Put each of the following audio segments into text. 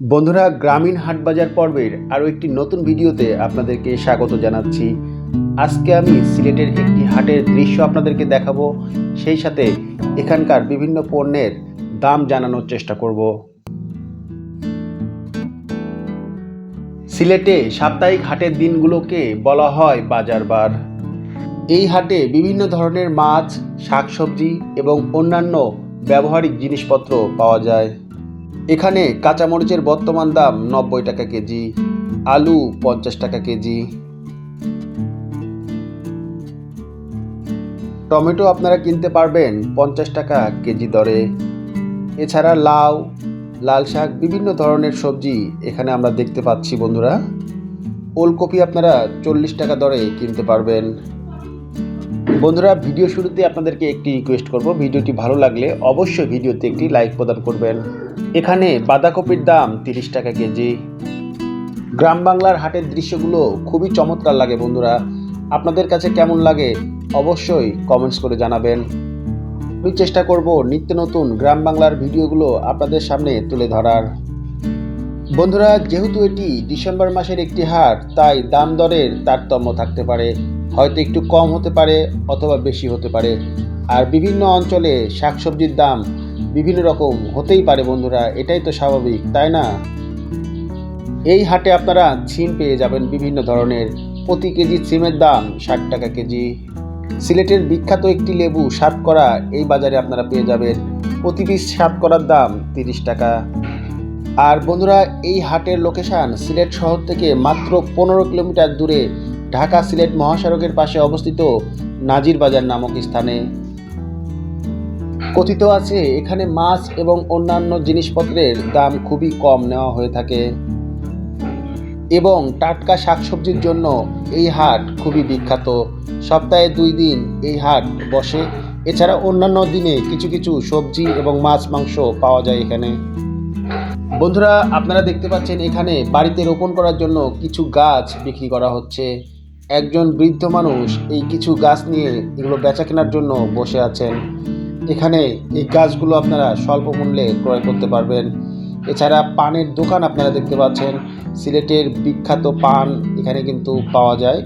বন্ধুরা, গ্রামীণ হাটবাজার পর্বের আরও একটি নতুন ভিডিওতে আপনাদেরকে স্বাগত জানাচ্ছি। আজকে আমি সিলেটের একটি হাটের দৃশ্য আপনাদেরকে দেখাবো। সেই সাথে এখানকার বিভিন্ন পণ্যের দাম জানানোর চেষ্টা করব। সিলেটে সাপ্তাহিক হাটের দিনগুলোকে বলা হয় বাজারবার। এই হাটে বিভিন্ন ধরনের মাছ, শাকসবজি এবং অন্যান্য ব্যবহারিক জিনিসপত্র পাওয়া যায়। এখানে কাঁচামরিচের বর্তমান দাম নব্বই টাকা কেজি, আলু পঞ্চাশ টাকা কেজি। টমেটো আপনারা কিনতে পারবেন পঞ্চাশ টাকা কেজি দরে। এছাড়া লাউ, লাল শাক, বিভিন্ন ধরনের সবজি এখানে আমরা দেখতে পাচ্ছি বন্ধুরা। ওলকপি আপনারা চল্লিশ টাকা দরে কিনতে পারবেন। বন্ধুরা, ভিডিও শুরুতে আপনাদেরকে একটি রিকোয়েস্ট করব। ভিডিওটি ভালো লাগলে অবশ্যই ভিডিওতে একটি লাইক প্রদান করবেন। এখানে বাঁধাকপির দাম তিরিশ টাকা কেজি। গ্রাম বাংলার হাটের দৃশ্যগুলো খুবই চমৎকার লাগে বন্ধুরা। আপনাদের কাছে কেমন লাগে অবশ্যই কমেন্টস করে জানাবেন। আমি চেষ্টা করব নিত্য নতুন গ্রাম বাংলার ভিডিওগুলো আপনাদের সামনে তুলে ধরার। বন্ধুরা, যেহেতু এটি ডিসেম্বর মাসের একটি হাট, তাই দাম দরের তারতম্য থাকতে পারে। হয়তো একটু কম হতে পারে অথবা বেশি হতে পারে। আর বিভিন্ন অঞ্চলে শাকসবজির দাম বিভিন্ন রকম হতেই পারে বন্ধুরা, এটাই তো স্বাভাবিক, তাই না? এই হাটে আপনারা ছিম পেয়ে যাবেন বিভিন্ন ধরনের। প্রতি কেজি ছিমের দাম ষাট টাকা কেজি। সিলেটের বিখ্যাত একটি লেবু করা এই বাজারে আপনারা পেয়ে যাবেন। প্রতি পিস করার দাম তিরিশ টাকা। আর বন্ধুরা, এই হাটের লোকেশান সিলেট শহর থেকে মাত্র পনেরো কিলোমিটার দূরে ঢাকা সিলেট মহাসড়কের পাশে অবস্থিত নাজির বাজার নামক স্থানে। কথিত আছে, এখানে মাছ এবং অন্যান্য জিনিসপত্রের দাম খুবই কম নেওয়া হয়ে থাকে। এবং টাটকা শাকসবজির জন্য এই হাট খুবই বিখ্যাত। সপ্তাহে দুই দিন এই হাট বসে। এছাড়া অন্যান্য দিনে কিছু কিছু সবজি এবং মাছ মাংস পাওয়া যায় এখানে। বন্ধুরা, আপনারা দেখতে পাচ্ছেন এখানে বাড়িতে রোপণ করার জন্য কিছু গাছ বিক্রি করা হচ্ছে। একজন বৃদ্ধ মানুষ এই কিছু গাছ নিয়ে এগুলো বেচা কেনার জন্য বসে আছেন। এখানে এই গাছগুলো আপনারা স্বল্প মূল্যে ক্রয় করতে পারবেন। এছাড়া পানের দোকান আপনারা দেখতে পাচ্ছেন। সিলেটের বিখ্যাত পান এখানে কিন্তু পাওয়া যায়।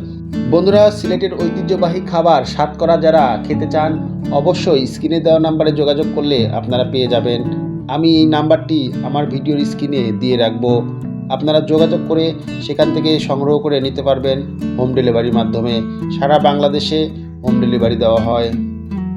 বন্ধুরা, সিলেটের ঐতিহ্যবাহী খাবার স্বাদ করা যারা খেতে চান, অবশ্যই স্ক্রিনে দেওয়া নাম্বারে যোগাযোগ করলে আপনারা পেয়ে যাবেন। আমি এই নাম্বারটি আমার ভিডিওর স্ক্রিনে দিয়ে রাখব। আপনারা যোগাযোগ করে সেখান থেকে সংগ্রহ করে নিতে পারবেন হোম ডেলিভারির মাধ্যমে। সারা বাংলাদেশে হোম ডেলিভারি দেওয়া হয়।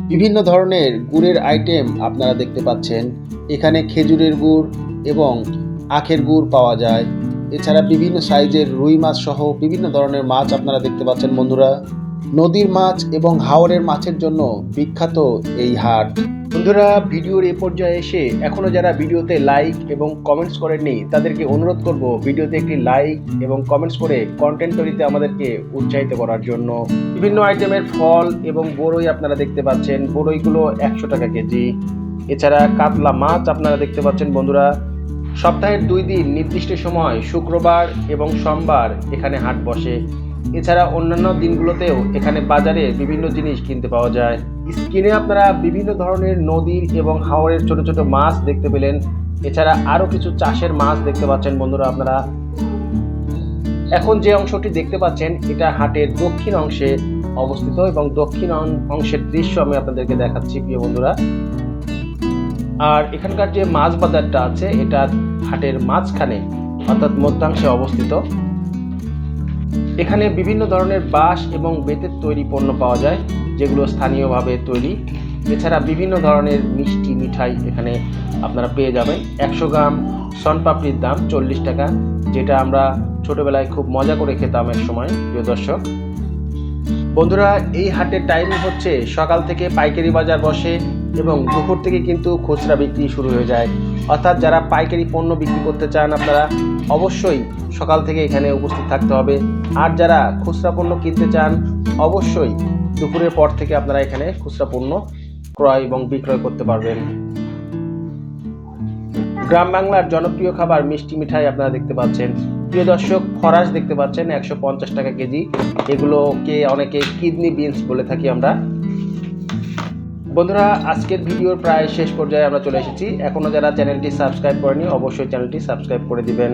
বিভিন্ন ধরনের গুড়ের আইটেম আপনারা দেখতে পাচ্ছেন। এখানে খেজুরের গুড় এবং আখের গুড় পাওয়া যায়। এছাড়া বিভিন্ন সাইজের রুই মাছ সহ বিভিন্ন ধরনের মাছ আপনারা দেখতে পাচ্ছেন বন্ধুরা। নদীর মাছ এবং হাওরের মাছের জন্য বিখ্যাত এই হাট। বন্ধুরা, ভিডিওর এ পর্যায়ে এসে এখনও যারা ভিডিওতে লাইক এবং কমেন্টস করেননি, তাদেরকে অনুরোধ করব ভিডিওতে একটি লাইক এবং কমেন্টস করে কন্টেন্ট তৈরিতে আমাদেরকে উৎসাহিত করার জন্য। বিভিন্ন আইটেমের ফল এবং বড়ই আপনারা দেখতে পাচ্ছেন। বড়ইগুলো একশো টাকা কেজি। এছাড়া কাতলা মাছ আপনারা দেখতে পাচ্ছেন বন্ধুরা। সপ্তাহের দুই দিন নির্দিষ্ট সময় শুক্রবার এবং সোমবার এখানে হাট বসে। এছাড়া অন্যান্য দিনগুলোতেও এখানে বাজারে বিভিন্ন জিনিস কিনতে পাওয়া যায়। স্ক্রিনে আপনারা বিভিন্ন ধরনের নদীর এবং হাওরের ছোট ছোট মাছ দেখতে পেলেন। এছাড়া আরও কিছু চাষের মাছ দেখতে পাচ্ছেন বন্ধুরা আপনারা। এখন যে অংশটি দেখতে পাচ্ছেন, এটা হাটের দক্ষিণ অংশে অবস্থিত এবং দক্ষিণ অংশের দৃশ্য আমি আপনাদেরকে দেখাচ্ছি, প্রিয় বন্ধুরা। আর এখানকার যে মাছ বাজারটা আছে এটা হাটের মাঝখানে, অর্থাৎ মধ্যাংশে অবস্থিত। এখানে বিভিন্ন ধরনের বাঁশ এবং বেতের তৈরি পণ্য পাওয়া যায়, যেগুলো স্থানীয়ভাবে তৈরি। এছাড়া বিভিন্ন ধরনের মিষ্টি, মিঠাই এখানে আপনারা পেয়ে যাবেন। একশো গ্রাম সনপাপড়ির দাম চল্লিশ টাকা, যেটা আমরা ছোটোবেলায় খুব মজা করে খেতাম এক সময়, প্রিয় দর্শক। বন্ধুরা, এই হাটের টাইম হচ্ছে সকাল থেকে পাইকারি বাজার বসে এবং দুপুর থেকে কিন্তু খুচরা বিক্রি শুরু হয়ে যায়। অর্থাৎ যারা পাইকারি পণ্য বিক্রি করতে চান আপনারা অবশ্যই সকাল থেকে এখানে উপস্থিত থাকতে হবে। আর যারা খুচরা পণ্য কিনতে চান, অবশ্যই দুপুরের পর থেকে আপনারা এখানে খুচরা পণ্য ক্রয় এবং বিক্রয় করতে পারবেন। গ্রাম বাংলার জনপ্রিয় খাবার মিষ্টি মিঠাই আপনারা দেখতে পাচ্ছেন। প্রিয় দর্শক, ফরাস দেখতে পাচ্ছেন, একশো পঞ্চাশ টাকা কেজি। এগুলোকে অনেকে কিডনি বিনস বলে থাকি আমরা। বন্ধুরা, আজকের ভিডিওর প্রায় শেষ পর্যায়ে আমরা চলে এসেছি। এখনও যারা চ্যানেলটি সাবস্ক্রাইব করেনি, অবশ্যই চ্যানেলটি সাবস্ক্রাইব করে দিবেন।